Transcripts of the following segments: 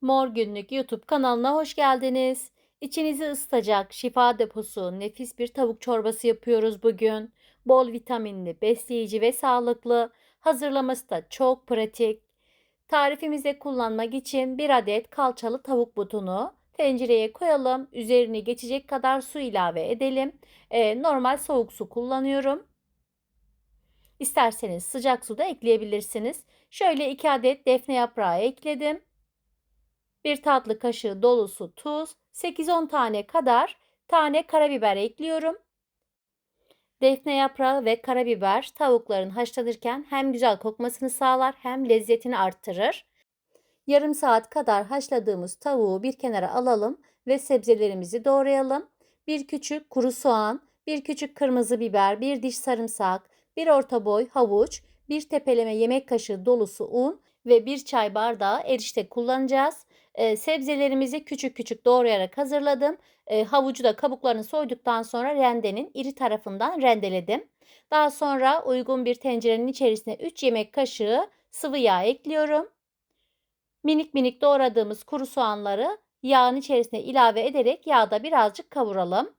Mor Günlük YouTube kanalına hoş geldiniz. İçinizi ısıtacak şifa deposu nefis bir tavuk çorbası yapıyoruz bugün. Bol vitaminli, besleyici ve sağlıklı. Hazırlaması da çok pratik. Tarifimize kullanmak için bir adet kalçalı tavuk butunu tencereye koyalım. Üzerine geçecek kadar su ilave edelim. Ee, normal soğuk su kullanıyorum. İsterseniz sıcak su da ekleyebilirsiniz. Şöyle 2 adet defne yaprağı ekledim. 1 tatlı kaşığı dolusu tuz, 8-10 tane kadar tane karabiber ekliyorum. Defne yaprağı ve karabiber tavukların haşlanırken hem güzel kokmasını sağlar hem lezzetini arttırır. Yarım saat kadar haşladığımız tavuğu bir kenara alalım ve sebzelerimizi doğrayalım. Bir küçük kuru soğan, bir küçük kırmızı biber, bir diş sarımsak, bir orta boy havuç, bir tepeleme yemek kaşığı dolusu un ve bir çay bardağı erişte kullanacağız. E, sebzelerimizi küçük küçük doğrayarak hazırladım. E, havucu da kabuklarını soyduktan sonra rendenin iri tarafından rendeledim. Daha sonra uygun bir tencerenin içerisine 3 yemek kaşığı sıvı yağ ekliyorum. Minik minik doğradığımız kuru soğanları yağın içerisine ilave ederek yağda birazcık kavuralım.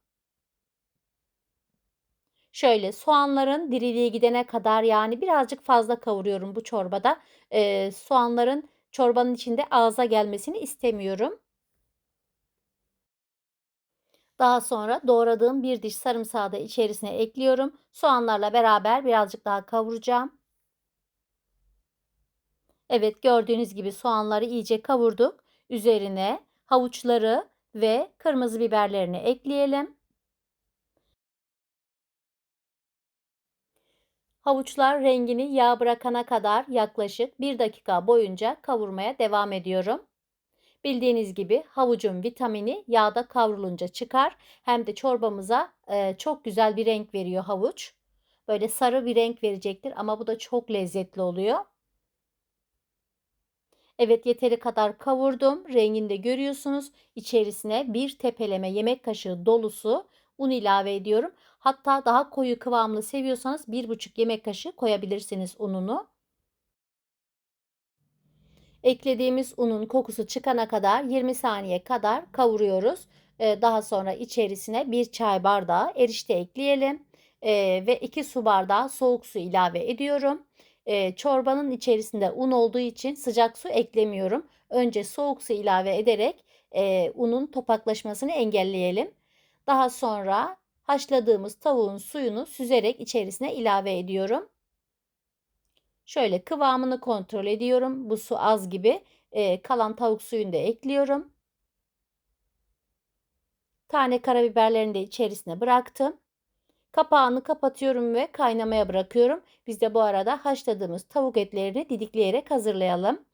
Şöyle soğanların diriliği gidene kadar yani birazcık fazla kavuruyorum bu çorbada. Ee, soğanların çorbanın içinde ağza gelmesini istemiyorum. Daha sonra doğradığım bir diş sarımsağı da içerisine ekliyorum. Soğanlarla beraber birazcık daha kavuracağım. Evet gördüğünüz gibi soğanları iyice kavurduk. Üzerine havuçları ve kırmızı biberlerini ekleyelim. Havuçlar rengini yağ bırakana kadar yaklaşık 1 dakika boyunca kavurmaya devam ediyorum. Bildiğiniz gibi havucun vitamini yağda kavrulunca çıkar. Hem de çorbamıza e, çok güzel bir renk veriyor havuç. Böyle sarı bir renk verecektir ama bu da çok lezzetli oluyor. Evet yeteri kadar kavurdum. Rengini de görüyorsunuz. İçerisine bir tepeleme yemek kaşığı dolusu un ilave ediyorum. Hatta daha koyu kıvamlı seviyorsanız 1,5 yemek kaşığı koyabilirsiniz ununu. Eklediğimiz unun kokusu çıkana kadar 20 saniye kadar kavuruyoruz. Ee, daha sonra içerisine bir çay bardağı erişte ekleyelim. Ee, ve 2 su bardağı soğuk su ilave ediyorum. Ee, çorbanın içerisinde un olduğu için sıcak su eklemiyorum. Önce soğuk su ilave ederek e, unun topaklaşmasını engelleyelim. Daha sonra haşladığımız tavuğun suyunu süzerek içerisine ilave ediyorum. Şöyle kıvamını kontrol ediyorum. Bu su az gibi. E, kalan tavuk suyunu da ekliyorum. Tane karabiberlerini de içerisine bıraktım. Kapağını kapatıyorum ve kaynamaya bırakıyorum. Biz de bu arada haşladığımız tavuk etlerini didikleyerek hazırlayalım.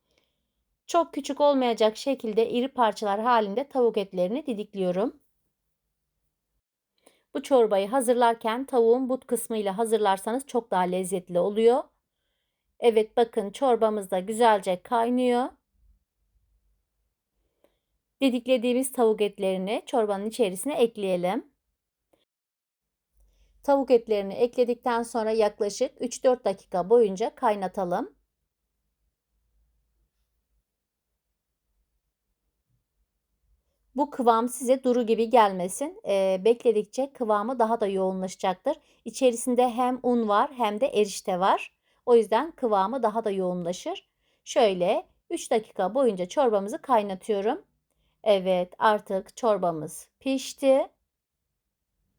Çok küçük olmayacak şekilde iri parçalar halinde tavuk etlerini didikliyorum. Bu çorbayı hazırlarken tavuğun but kısmıyla hazırlarsanız çok daha lezzetli oluyor. Evet bakın çorbamız da güzelce kaynıyor. Didiklediğimiz tavuk etlerini çorbanın içerisine ekleyelim. Tavuk etlerini ekledikten sonra yaklaşık 3-4 dakika boyunca kaynatalım. Bu kıvam size duru gibi gelmesin. E, bekledikçe kıvamı daha da yoğunlaşacaktır. İçerisinde hem un var hem de erişte var. O yüzden kıvamı daha da yoğunlaşır. Şöyle 3 dakika boyunca çorbamızı kaynatıyorum. Evet artık çorbamız pişti.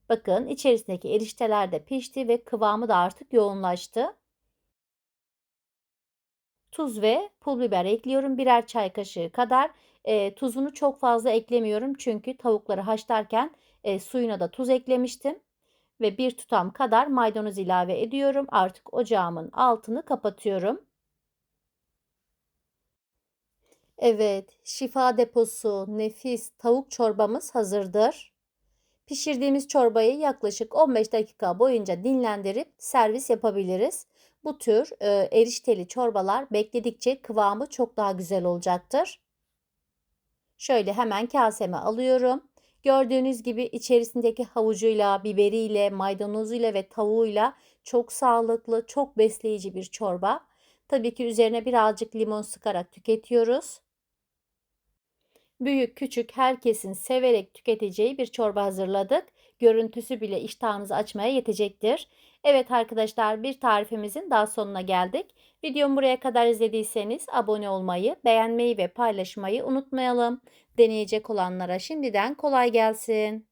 Bakın içerisindeki erişteler de pişti ve kıvamı da artık yoğunlaştı. Tuz ve pul biber ekliyorum. Birer çay kaşığı kadar. E, tuzunu çok fazla eklemiyorum. Çünkü tavukları haşlarken e, suyuna da tuz eklemiştim. Ve bir tutam kadar maydanoz ilave ediyorum. Artık ocağımın altını kapatıyorum. Evet, şifa deposu nefis tavuk çorbamız hazırdır. Pişirdiğimiz çorbayı yaklaşık 15 dakika boyunca dinlendirip servis yapabiliriz. Bu tür e, erişteli çorbalar bekledikçe kıvamı çok daha güzel olacaktır. Şöyle hemen kaseme alıyorum. Gördüğünüz gibi içerisindeki havucuyla, biberiyle, maydanozuyla ve tavuğuyla çok sağlıklı, çok besleyici bir çorba. Tabii ki üzerine birazcık limon sıkarak tüketiyoruz. büyük küçük herkesin severek tüketeceği bir çorba hazırladık. Görüntüsü bile iştahınızı açmaya yetecektir. Evet arkadaşlar bir tarifimizin daha sonuna geldik. Videomu buraya kadar izlediyseniz abone olmayı, beğenmeyi ve paylaşmayı unutmayalım. Deneyecek olanlara şimdiden kolay gelsin.